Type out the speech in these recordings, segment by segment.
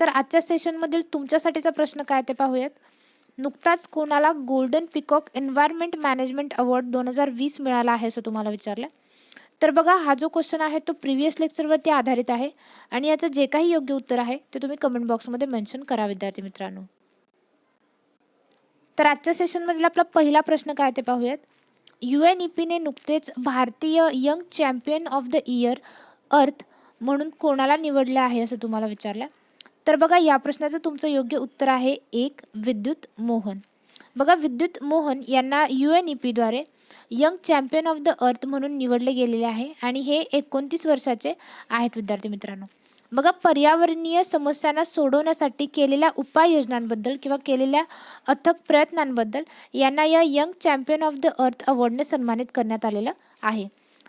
तर आजच्या सेशनमधील तुमच्यासाठीचा प्रश्न काय ते पाहूयात. नुकताच कोणाला golden peacock environment management award दोन हजार वीस मिळाला आहे असं तुम्हाला विचारलं. तर बघा हा जो क्वेश्चन आहे तो प्रिव्हियस लेक्चरवरती आधारित आहे आणि याचं जे काही योग्य उत्तर आहे ते तुम्ही कमेंट बॉक्समध्ये मेन्शन करा विद्यार्थी मित्रांनो. तर आजच्या सेशनमधील आपला पहिला प्रश्न काय ते पाहूयात. यू एन ई पीने नुकतेच भारतीय young champion of the year earth म्हणून कोणाला निवडले आहे असं तुम्हाला विचारलं. तर बघा या प्रश्नाचं तुमचं योग्य उत्तर आहे एक विद्युत मोहन. बघा विद्युत मोहन यांना U N E पीद्वारे young champion of the earth म्हणून निवडले गेलेले आहे आणि हे एकोणतीस वर्षाचे आहेत विद्यार्थी मित्रांनो. बघा पर्यावरणीय समस्यांना सोडवण्यासाठी केलेल्या उपाययोजनांबद्दल किंवा केलेल्या अथक प्रयत्नांबद्दल यांना या यंग चॅम्पियन ऑफ द अर्थ अवॉर्डने सन्मानित करण्यात आलेलं आहे.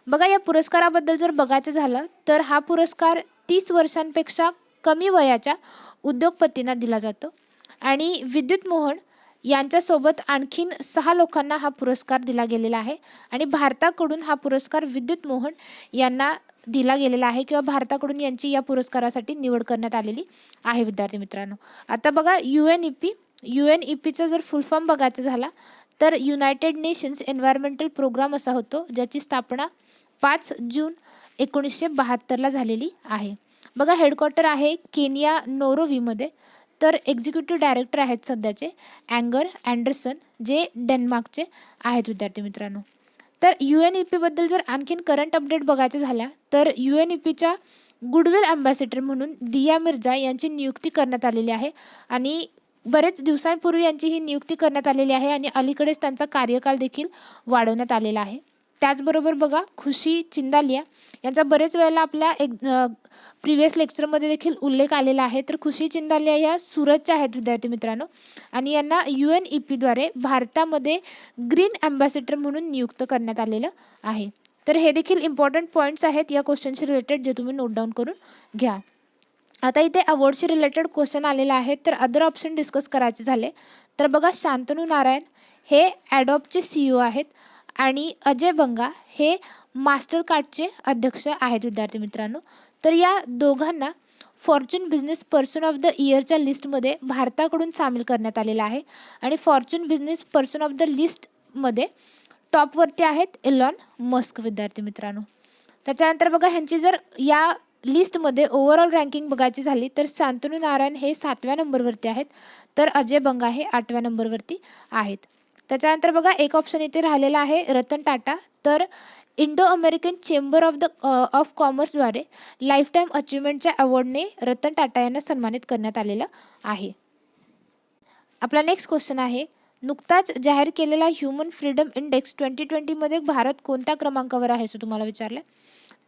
बघा या पुरस्काराबद्दल जर बघायचं झालं तर हा पुरस्कार तीस वर्षांपेक्षा कमी वयाच्या उद्योगपतींना दिला जातो. आणि विद्युत मोहन यांच्यासोबत आणखीन सहा लोकांना हा पुरस्कार दिला गेलेला आहे. आणि भारताकडून हा पुरस्कार विद्युत मोहन यांना दिला गेलेला आहे किंवा भारताकडून यांची या पुरस्कारासाठी निवड करण्यात आलेली आहे विद्यार्थी मित्रांनो. आता बघा U N E P U N E पीचा जर फुल फॉर्म बघायचा झाला तर युनायटेड नेशन्स एन्व्हायरमेंटल प्रोग्राम असा होतो ज्याची स्थापना पाच जून एकोणीसशे बहात्तरला झालेली आहे. बघा हेडक्वार्टर आहे केनिया नोरोवीमध्ये. तर एक्झिक्युटिव्ह डायरेक्टर आहेत सध्याचे अँगर अँडरसन जे डेन्मार्कचे आहेत विद्यार्थी मित्रांनो. तर यू एन ई पीबद्दल जर आणखीन करंट अपडेट बघायचं झाल्या तर यू एन ई पीच्या गुडविल अँबॅसेडर म्हणून दिया मिर्झा यांची नियुक्ती करण्यात आलेली आहे आणि बरेच दिवसांपूर्वी यांची ही नियुक्ती करण्यात आलेली आहे आणि अलीकडेच त्यांचा कार्यकाल देखील वाढवण्यात आलेला आहे. त्याचबरोबर बघा खुशी चिंदालिया यांचा बरेच वेळेला आपल्या एक प्रिव्हियस लेक्चरमध्ये देखील उल्लेख आलेला आहे. तर खुशी चिंदालिया या सुरतच्या आहेत विद्यार्थी मित्रांनो. आणि यांना यू एन ई पीद्वारे भारतामध्ये ग्रीन अँबॅसेडर म्हणून नियुक्त करण्यात आलेलं आहे. तर हे देखील इम्पॉर्टंट पॉईंट्स आहेत या क्वेश्चनशी रिलेटेड जे तुम्ही नोट डाऊन करून घ्या. आता इथे अवॉर्डशी रिलेटेड क्वेश्चन आलेला आहे. तर अदर ऑप्शन डिस्कस करायचे झाले. तर बघा शांतनू नारायण हे ॲडॉपचे सी ओ आहेत. आणि अजय बंगा हे मास्टर कार्डचे अध्यक्ष आहेत विद्यार्थी मित्रांनो. तर या दोघांना Fortune business person of the इयरच्या लिस्टमध्ये भारताकडून सामील करण्यात आलेला आहे. आणि Fortune business person of the लिस्टमध्ये टॉपवरती आहेत इलॉन मस्क विद्यार्थी मित्रांनो. त्याच्यानंतर बघा ह्यांची जर या लिस्टमध्ये ओव्हरऑल रँकिंग बघायची झाली तर शांतनू नारायण हे सातव्या नंबरवरती आहेत. तर अजय बंगा हे आठव्या नंबरवरती आहेत. त्याच्यानंतर बघा एक ऑप्शन इथे राहिलेला आहे रतन टाटा. तर Indo American chamber of the of कॉमर्सद्वारे lifetime अचिव्हमेंटच्या अवॉर्डने रतन टाटा यांना सन्मानित करण्यात आलेलं आहे. आपला नेक्स्ट क्वेश्चन आहे नुकताच जाहीर केलेला ह्युमन फ्रीडम इंडेक्स ट्वेंटी ट्वेंटीमध्ये भारत कोणत्या क्रमांकावर आहे असं तुम्हाला विचारलं?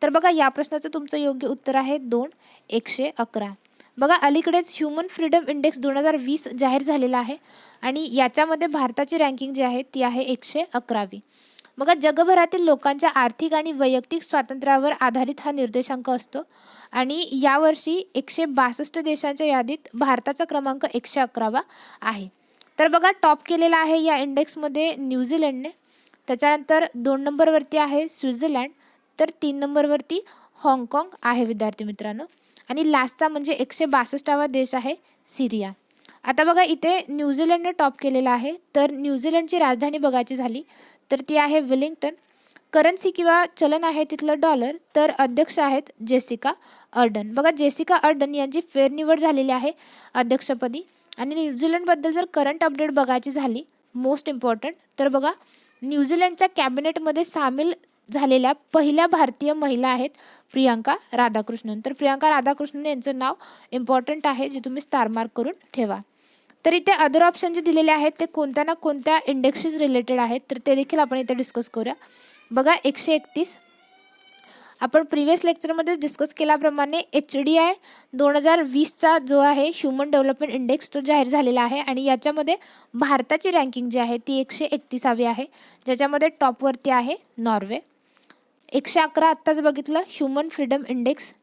तर बघा या प्रश्नाचं तुमचं योग्य उत्तर आहे दोन एकशे अकरा. बघा अलीकडेच ह्युमन फ्रीडम इंडेक्स दोन हजार वीस जाहीर झालेला आहे आणि याच्यामध्ये भारताची रँकिंग जी आहे ती आहे एकशे अकरावी. बघा जगभरातील लोकांच्या आर्थिक आणि वैयक्तिक स्वातंत्र्यावर आधारित हा निर्देशांक असतो आणि यावर्षी एकशे बासष्ट देशांच्या यादीत भारताचा क्रमांक एकशे अकरावा आहे. तर बघा टॉप केलेला आहे या इंडेक्समध्ये न्यूझीलंडने. त्याच्यानंतर दोन नंबरवरती आहे स्वित्झर्लंड. तर तीन नंबरवरती हाँगकाँग आहे विद्यार्थी मित्रांनो. आणि लास्टचा म्हणजे एकशे बासष्टावा देश आहे सिरिया. आता बघा इथे न्यूझीलंडने टॉप केलेला आहे. तर न्यूझीलंडची राजधानी बघायची झाली तर ती आहे विलिंग्टन. करन्सी किंवा चलन आहे तिथलं डॉलर तर अध्यक्ष आहेत जेसिका अर्डन. बघा जेसिका अर्डन यांची फेरनिवड झालेली आहे अध्यक्षपदी. आणि न्यूझीलंडबद्दल जर करंट अपडेट बघायची झाली मोस्ट इम्पॉर्टंट तर बघा न्यूझीलंडच्या कॅबिनेटमध्ये सामील झालेल्या पहिल्या भारतीय महिला आहेत प्रियांका राधाकृष्णन. तर प्रियांका राधाकृष्णन यांचं नाव इम्पॉर्टंट आहे जे तुम्ही स्टार मार्क करून ठेवा. तर इथे अदर ऑप्शन जे दिलेले आहेत ते कोणत्या ना कोणत्या इंडेक्सेस रिलेटेड आहेत तर ते देखील आपण इथे डिस्कस करूया. बघा एकशे एकतीस. आपण प्रिव्हियस लेक्चरमध्ये डिस्कस केल्याप्रमाणे एच डी आय दोन हजार वीसचा जो आहे ह्युमन डेव्हलपमेंट इंडेक्स तो जाहीर झालेला आहे आणि याच्यामध्ये भारताची रँकिंग जी आहे ती एकशे एकतीसावी आहे. ज्याच्यामध्ये टॉपवरती आहे नॉर्वे एकशे अकरा आत्ताच बघितलं ह्युमन फ्रीडम इंडेक्स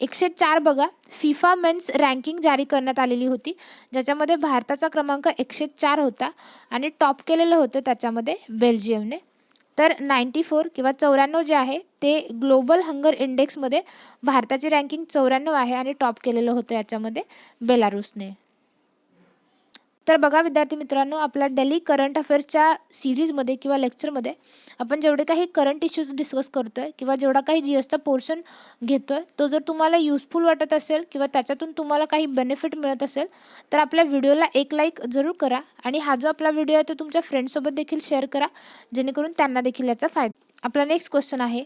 एकशे चार बघा फिफा मेन्स रँकिंग जारी करण्यात आलेली होती. ज्याच्यामध्ये भारताचा क्रमांक एकशे चार होता आणि टॉप केलेलं होतं त्याच्यामध्ये बेल्जियमने. तर नाईंटी फोर किंवा चौऱ्याण्णव जे आहे ते ग्लोबल हंगर इंडेक्समध्ये भारताची रँकिंग चौऱ्याण्णव आहे आणि टॉप केलेलं होतं याच्यामध्ये बेलारूसने. तर बघा विद्यार्थी मित्रांनो आपल्या डेली करंट अफेअर्सच्या सिरीजमध्ये किंवा लेक्चरमध्ये आपण जेवढे काही करंट इश्यूज डिस्कस करतो आहे किंवा जेवढा काही जी एसचा पोर्शन घेतो आहे तो जर तुम्हाला युजफुल वाटत असेल किंवा त्याच्यातून तुम्हाला काही बेनिफिट मिळत असेल तर आपल्या व्हिडिओला एक लाईक जरूर करा आणि हा जो आपला व्हिडिओ आहे तो तुमच्या फ्रेंड्ससोबत देखील शेअर करा जेणेकरून त्यांना देखील याचा फायदा. आपला नेक्स्ट क्वेश्चन आहे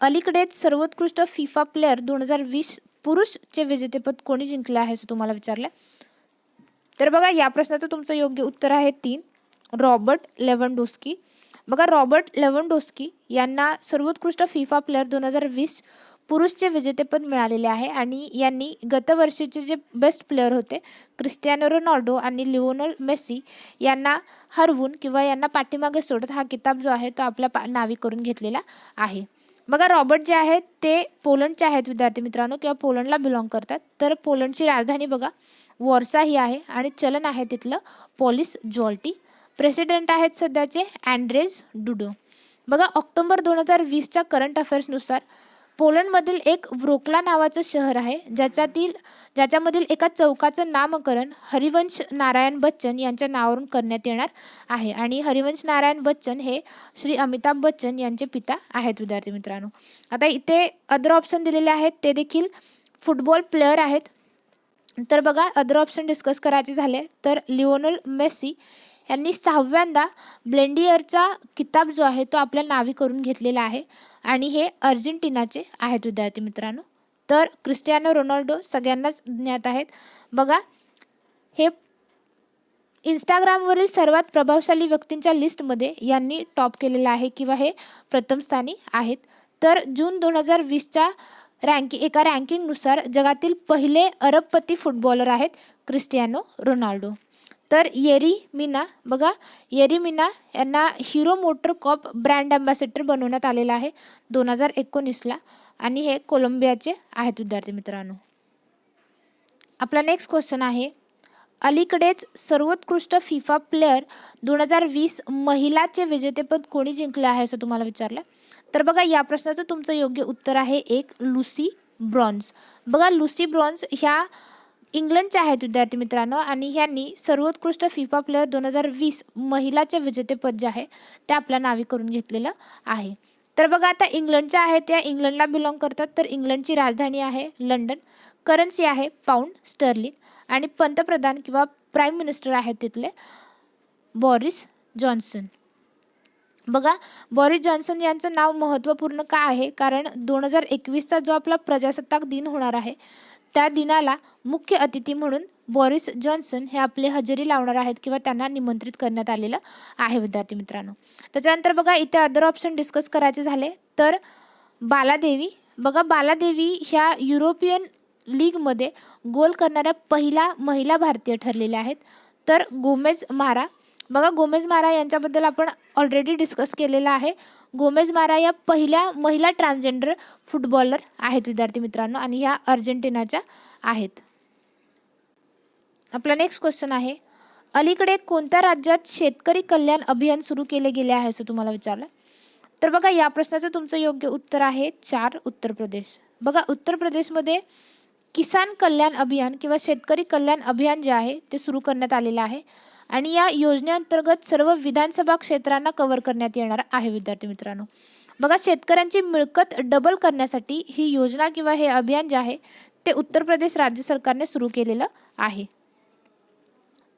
अलीकडेच सर्वोत्कृष्ट फिफा प्लेअर दोन हजार वीस पुरुषचे विजेतेपद कोणी जिंकले आहे असं तुम्हाला विचारलं तर बघा या प्रश्नाचं तुमचं योग्य उत्तर आहे तीन. रॉबर्ट लेवनडोस्की बघा रॉबर्ट लेव्हनडोस्की यांना सर्वोत्कृष्ट फिफा प्लेअर दोन हजार वीस पुरुषचे विजेतेपद मिळालेले आहे आणि यांनी गतवर्षीचे जे बेस्ट प्लेअर होते क्रिस्टियानो रोनाल्डो आणि लिओनल मेस्सी यांना हरवून किंवा यांना पाठीमागे सोडत हा किताब जो आहे तो आपल्या पा नावी करून घेतलेला आहे. बघा रॉबर्ट जे आहेत ते पोलंडचे आहेत विद्यार्थी मित्रांनो किंवा पोलंडला बिलॉंग करतात. तर पोलंडची राजधानी बघा वॉर्सा ही आहे आणि चलन आहे तिथलं पॉलिस जॉल्टी प्रेसिडेंट आहेत सध्याचे अँड्रेज डुडो बघा ऑक्टोबर दोन हजार वीसच्या करंट अफेअर्सनुसार पोलंडमधील एक व्रोकला नावाचं शहर आहे ज्याच्यातील ज्याच्यामधील एका चौकाचं नामकरण हरिवंश नारायण बच्चन यांच्या नावावरून करण्यात येणार आहे. आणि हरिवंश नारायण बच्चन हे श्री अमिताभ बच्चन यांचे पिता आहेत विद्यार्थी मित्रांनो. आता इथे अदर ऑप्शन दिलेले आहेत. ते देखील फुटबॉल प्लेअर आहेत. तर बघा अदर ऑप्शन डिस्कस करायचे झाले तर लिओनल मेस्सी यांनी सहाव्यांदा ब्लेंडियरचा किताब जो आहे तो आपल्या नावी करून घेतलेला आहे आणि हे अर्जेंटिनाचे आहेत विद्यार्थी मित्रांनो. तर क्रिस्टियानो रोनाल्डो सगळ्यांनाच ज्ञात आहेत. बघा हे इंस्टाग्रामवरील सर्वात प्रभावशाली व्यक्तींच्या लिस्टमध्ये यांनी टॉप केलेलं आहे किंवा हे प्रथम स्थानी आहेत. तर जून दोन हजार वीसच्या रँकिंग एका रँकिंगनुसार जगातील पहिले अरबपती फुटबॉलर आहेत क्रिस्टियानो रोनाल्डो. तर येरी मिना बघा येरी मिना यांना hero motor COP brand ambassador बनवण्यात आलेला आहे दोन हजार एकोणीसला आणि हे कोलंबियाचे आहेत विद्यार्थी मित्रांनो. आपला नेक्स्ट क्वेश्चन आहे अलीकडेच सर्वोत्कृष्ट फिफा प्लेअर दोन हजार वीस महिलाचे विजेतेपद कोणी जिंकले आहे असं तुम्हाला विचारलं? तर बघा या प्रश्नाचं तुमचं योग्य उत्तर आहे एक लुसी ब्रॉन्झ बघा लुसी ब्रॉन्झ ह्या इंग्लंडच्या आहेत विद्यार्थी मित्रांनो आणि ह्यांनी सर्वोत्कृष्ट फिफा प्लेअर दोन हजार वीस महिलाचे विजेतेपद जे आहे ते आपल्या नावी करून घेतलेलं आहे. तर बघा आता इंग्लंडच्या आहेत त्या इंग्लंडला बिलॉंग करतात. तर इंग्लंडची राजधानी आहे लंडन. करन्सी आहे पाऊंड स्टर्लिन आणि पंतप्रधान किंवा प्राईम मिनिस्टर आहेत तिथले बॉरिस जॉन्सन. बघा बॉरिस जॉन्सन यांचं नाव महत्त्वपूर्ण का आहे? कारण दोन हजार एकवीसचा जो आपला प्रजासत्ताक दिन होणार आहे त्या दिनाला मुख्य अतिथी म्हणून बॉरिस जॉन्सन हे आपले हजेरी लावणार आहेत किंवा त्यांना निमंत्रित करण्यात आलेलं आहे विद्यार्थी मित्रांनो. त्याच्यानंतर बघा इथे अदर ऑप्शन डिस्कस करायचे झाले तर बालादेवी. बघा बालादेवी ह्या युरोपियन लीगमध्ये गोल करणाऱ्या पहिला महिला भारतीय ठरलेल्या आहेत. तर गोमेज मारा. बघा गोमेज मारा यांच्याबद्दल आपण ऑलरेडी डिस्कस केलेलं आहे. गोमेज मारा या पहिल्या महिला ट्रान्सजेंडर फुटबॉलर आहेत विद्यार्थी मित्रांनो आणि ह्या अर्जेंटिनाच्या आहेत. आपला नेक्स्ट क्वेश्चन आहे. अलीकडे कोणत्या राज्यात शेतकरी कल्याण अभियान सुरू केले गेले आहे असं तुम्हाला विचारलं? तर बघा या प्रश्नाचं तुमचं योग्य उत्तर आहे चार उत्तर प्रदेश. बघा उत्तर प्रदेशमध्ये किसान कल्याण अभियान किंवा शेतकरी कल्याण अभियान जे आहे ते सुरू करण्यात आलेलं आहे. आणि या योजनेअंतर्गत सर्व विधानसभा क्षेत्रांना कव्हर करण्यात येणार आहे विद्यार्थी मित्रांनो. बघा शेतकऱ्यांची मिळकत डबल करण्यासाठी ही योजना किंवा हे अभियान जे आहे ते उत्तर प्रदेश राज्य सरकारने सुरू केलेलं आहे.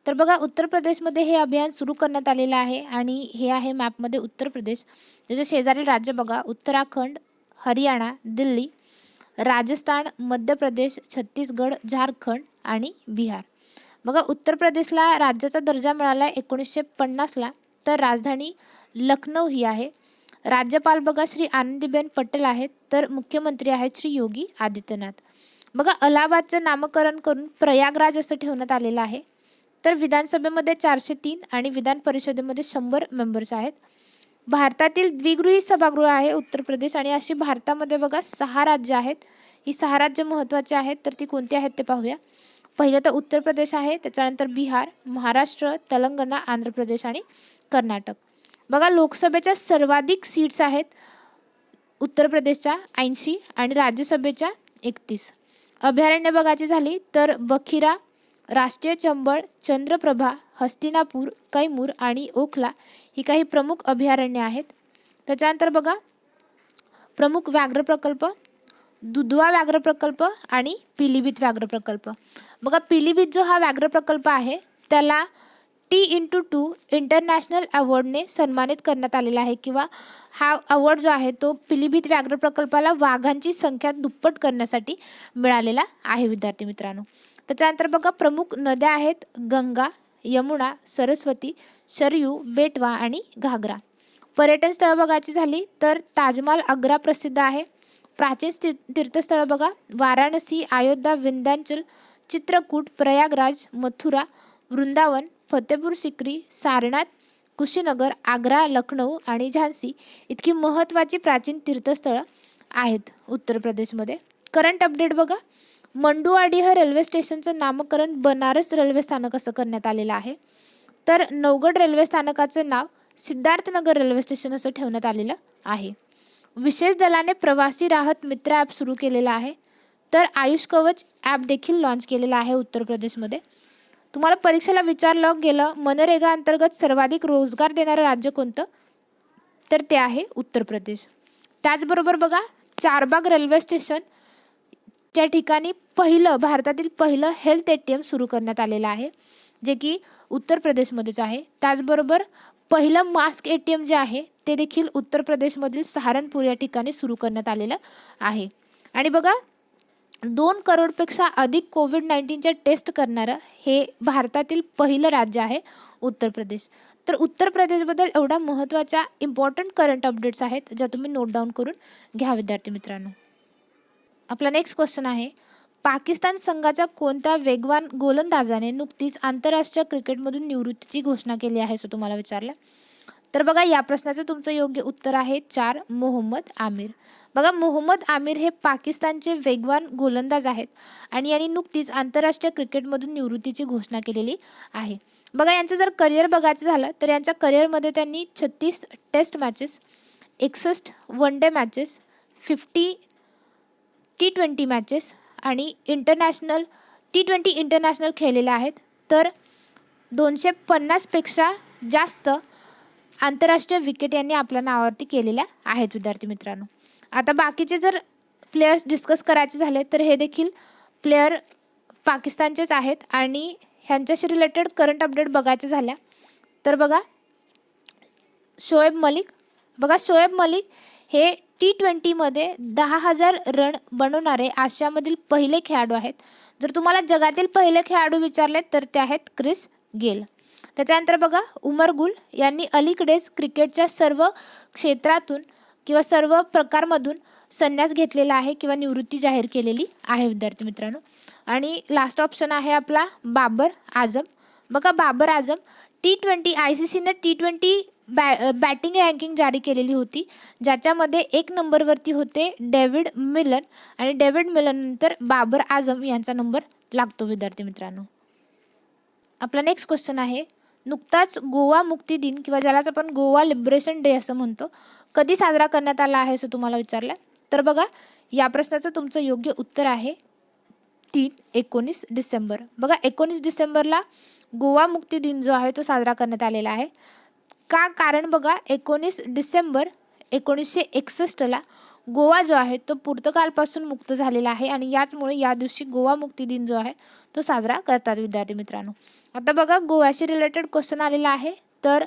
तर बघा उत्तर प्रदेशमध्ये हे अभियान सुरू करण्यात आलेलं आहे आणि हे आहे मॅपमध्ये उत्तर प्रदेश. त्याचे शेजारी राज्य बघा उत्तराखंड हरियाणा दिल्ली राजस्थान मध्य प्रदेश छत्तीसगड झारखंड आणि बिहार. बघा उत्तर प्रदेशला राज्याचा दर्जा मिळाला आहे एकोणीसशे पन्नासला तर राजधानी लखनौ ही आहे. राज्यपाल बघा श्री आनंदीबेन पटेल आहेत. तर मुख्यमंत्री आहेत श्री योगी आदित्यनाथ. बघा अलाहाबादचं नामकरण करून प्रयागराज असं ठेवण्यात आलेलं आहे. तर विधानसभेमध्ये चारशे तीन आणि विधान परिषदेमध्ये शंभर मेंबर्स आहेत. भारतातील द्विगृही सभागृह आहे उत्तर प्रदेश आणि अशी भारतामध्ये बघा सहा राज्य आहेत. ही सहा राज्य महत्त्वाची आहेत तर ती कोणती आहेत ते पाहूया. पहिलं तर उत्तर प्रदेश आहे त्याच्यानंतर बिहार महाराष्ट्र तेलंगणा आंध्र प्रदेश आणि कर्नाटक. बघा लोकसभेच्या सर्वाधिक सीट्स आहेत उत्तर प्रदेशच्या ऐंशी आणि राज्यसभेच्या एकतीस. अभयारण्य बघायची झाली तर बखिरा राष्ट्रीय चंबळ चंद्रप्रभा हस्तिनापूर कैमूर आणि ओखला ही काही प्रमुख अभयारण्य आहेत. त्याच्यानंतर बघा प्रमुख व्याघ्र प्रकल्प दुधवा व्याघ्र प्रकल्प आणि पिलीभीत व्याघ्र प्रकल्प. बघा पिलीभीत जो हा व्याघ्र प्रकल्प आहे त्याला टी इंटू टू इंटरनॅशनल अवॉर्डने सन्मानित करण्यात आलेला आहे किंवा हा अवॉर्ड जो आहे तो पिलीभीत व्याघ्र प्रकल्पाला वाघांची संख्या दुप्पट करण्यासाठी मिळालेला आहे विद्यार्थी मित्रांनो. त्याच्यानंतर बघा प्रमुख नद्या आहेत गंगा यमुना सरस्वती शरयू बेटवा आणि घागरा. पर्यटन स्थळं बघायची झाली तर ताजमहाल आग्रा प्रसिद्ध आहे. प्राचीन ती तीर्थस्थळं बघा. वाराणसी अयोध्या विंध्याचल चित्रकूट प्रयागराज मथुरा वृंदावन फतेपूर सिक्री सारनाथ कुशीनगर आग्रा लखनौ आणि झान्सी इतकी महत्त्वाची प्राचीन तीर्थस्थळं आहेत उत्तर प्रदेशमध्ये. करंट अपडेट बघा. मंडुआडी हे रेल्वे स्टेशनचं नामकरण बनारस रेल्वे स्थानक असं करण्यात आलेलं आहे. तर नवगड रेल्वे स्थानकाचं नाव सिद्धार्थनगर रेल्वे स्टेशन असं ठेवण्यात आलेलं आहे. विशेष दलाने प्रवासी राहत मित्र ॲप सुरू केलेलं आहे. तर आयुष कवच ॲप देखील लॉन्च केलेलं आहे उत्तर प्रदेशमध्ये. तुम्हाला परीक्षेला विचारलं गेलं मनरेगा अंतर्गत सर्वाधिक रोजगार देणारं राज्य कोणतं? तर ते आहे उत्तर प्रदेश. त्याचबरोबर बघा चारबाग रेल्वे स्टेशन त्या ठिकाणी पहिलं भारतातील पहिलं हेल्थ ए टी एम सुरू करण्यात आलेलं आहे जे की उत्तर प्रदेशमध्येच आहे. त्याचबरोबर पहिलं मास्क ए टी एम जे आहे ते देखील उत्तर प्रदेशमधील सहारनपूर या ठिकाणी सुरू करण्यात आलेलं आहे. आणि बघा दोन करोडपेक्षा अधिक कोविड नाईन्टीनच्या टेस्ट करणारं हे भारतातील पहिलं राज्य आहे उत्तर प्रदेश. तर उत्तर प्रदेशबद्दल एवढ्या महत्त्वाच्या इम्पॉर्टंट करंट अपडेट्स आहेत ज्या तुम्ही नोट डाऊन करून घ्या विद्यार्थी मित्रांनो. आपला नेक्स्ट क्वेश्चन आहे. पाकिस्तान संघाच्या कोणत्या वेगवान गोलंदाजाने नुकतीच आंतरराष्ट्रीय क्रिकेटमधून निवृत्तीची घोषणा केली आहे असं तुम्हाला विचारलं? तर बघा या प्रश्नाचं तुमचं योग्य उत्तर आहे चार मोहम्मद आमिर. बघा मोहम्मद आमिर हे पाकिस्तानचे वेगवान गोलंदाज आहेत आणि यांनी नुकतीच आंतरराष्ट्रीय क्रिकेटमधून निवृत्तीची घोषणा केलेली आहे. बघा यांचं जर करिअर बघायचं झालं तर यांच्या करिअरमध्ये त्यांनी छत्तीस टेस्ट मॅचेस एकसष्ट one day matches fifty T twenty matches आणि इंटरनॅशनल टी ट्वेंटी इंटरनॅशनल खेळलेले आहेत. तर दोनशे पन्नासपेक्षा जास्त आंतरराष्ट्रीय विकेट यांनी आपल्या नावावरती केलेल्या आहेत विद्यार्थी मित्रांनो. आता बाकीचे जर प्लेयर्स डिस्कस करायचे झाले तर हे देखील प्लेयर पाकिस्तानचेच आहेत आणि ह्यांच्याशी रिलेटेड करंट अपडेट बघायचे झाल्या. तर बघा शोएब मलिक बघा शोएब मलिक हे टी ट्वेंटीमध्ये दहा हजार रन बनवणारे आशियामधील पहिले खेळाडू आहेत. जर तुम्हाला जगातील पहिले खेळाडू विचारले तर ते आहेत क्रिस गेल. त्याच्यानंतर बघा उमर गुल यांनी अलीकडेच क्रिकेटच्या सर्व क्षेत्रातून किंवा सर्व प्रकारमधून संन्यास घेतलेला आहे किंवा निवृत्ती जाहीर केलेली आहे विद्यार्थी मित्रांनो. आणि लास्ट ऑप्शन आहे आपला बाबर आझम बघा Babar Azam T twenty I C सीनं T twenty बॅ बॅटिंग रँकिंग जारी केलेली होती. ज्याच्यामध्ये एक नंबरवरती होते डेव्हिड मिलन आणि डेव्हिड मिलननंतर बाबर आझम यांचा नंबर लागतो विद्यार्थी मित्रांनो. आपला नेक्स्ट क्वेश्चन आहे नुकताच गोवा मुक्ती दिन किंवा ज्यालाच आपण गोवा लिबरेशन डे असं म्हणतो कधी साजरा करण्यात आला आहे असं तुम्हाला विचारलं? तर बघा या प्रश्नाचं तुमचं योग्य उत्तर आहे तीन एकोणीस डिसेंबर. बघा एकोणीस डिसेंबरला गोवा मुक्ती दिन जो आहे तो साजरा करण्यात आलेला आहे. का? कारण बघा एकोणीस डिसेंबर एकोणीसशे एकसष्टला गोवा जो आहे तो पुर्तगालपासून मुक्त झालेला आहे आणि याचमुळे या दिवशी गोवा मुक्ती दिन जो आहे तो साजरा करतात विद्यार्थी मित्रांनो. आता बघा गोव्याशी रिलेटेड क्वेश्चन आलेला आहे. तर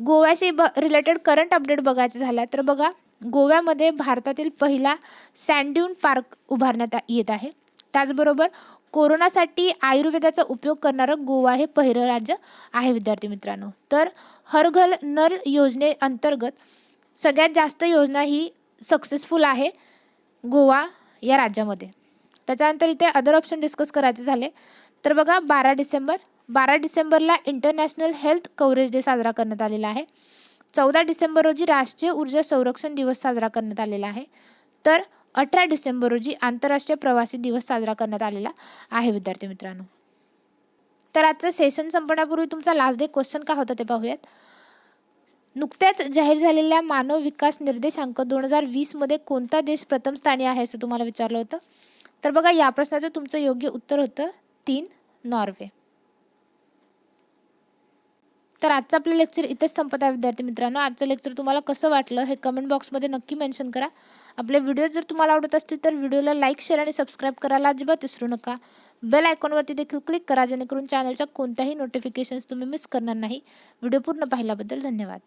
गोव्याशी ब रिलेटेड करंट अपडेट बघायचं झालं तर बघा गोव्यामध्ये भारतातील पहिला सँड्यून पार्क उभारण्यात येत आहे. त्याचबरोबर कोरोनासाठी आयुर्वेदाचा उपयोग करणारं गोवा हे पहिलं राज्य आहे विद्यार्थी मित्रांनो. तर हर घर नल योजनेअंतर्गत सगळ्यात जास्त योजना ही सक्सेसफुल आहे गोवा या राज्यामध्ये. त्याच्यानंतर इथे अदर ऑप्शन डिस्कस करायचे झाले. तर बघा बारा डिसेंबर. बारा डिसेंबरला इंटरनॅशनल हेल्थ कव्हरेज डे साजरा करण्यात आलेला आहे. चौदा डिसेंबर रोजी राष्ट्रीय ऊर्जा संरक्षण दिवस साजरा करण्यात आलेला आहे. तर अठरा डिसेंबर रोजी आंतरराष्ट्रीय प्रवासी दिवस साजरा करण्यात आलेला आहे विद्यार्थी मित्रांनो. तर आजचं सेशन संपण्यापूर्वी तुमचा लास्ट डे क्वेश्चन का होता ते पाहूयात. नुकत्याच जाहीर झालेल्या मानव विकास निर्देशांक दोन हजार वीसमध्ये कोणता देश प्रथम स्थानी आहे असं तुम्हाला विचारलं होतं? तर बघा या प्रश्नाचं तुमचं योग्य उत्तर होतं तीन नॉर्वे. तर आजचं आपलं लेक्चर इथेच संपत आहे विद्यार्थी मित्रांनो. आजचं लेक्चर तुम्हाला कसं वाटलं हे कमेंट बॉक्समध्ये नक्की मेन्शन करा. आपले व्हिडिओ जर तुम्हाला आवडत असतील तर व्हिडिओला लाईक शेअर आणि सबस्क्राईब करायला अजिबात विसरू नका. बेल आयकॉनवरती देखील क्लिक करा जेणेकरून चॅनलच्या कोणत्याही नोटिफिकेशन्स तुम्ही मिस करणार नाही. व्हिडिओ पूर्ण पाहिल्याबद्दल धन्यवाद.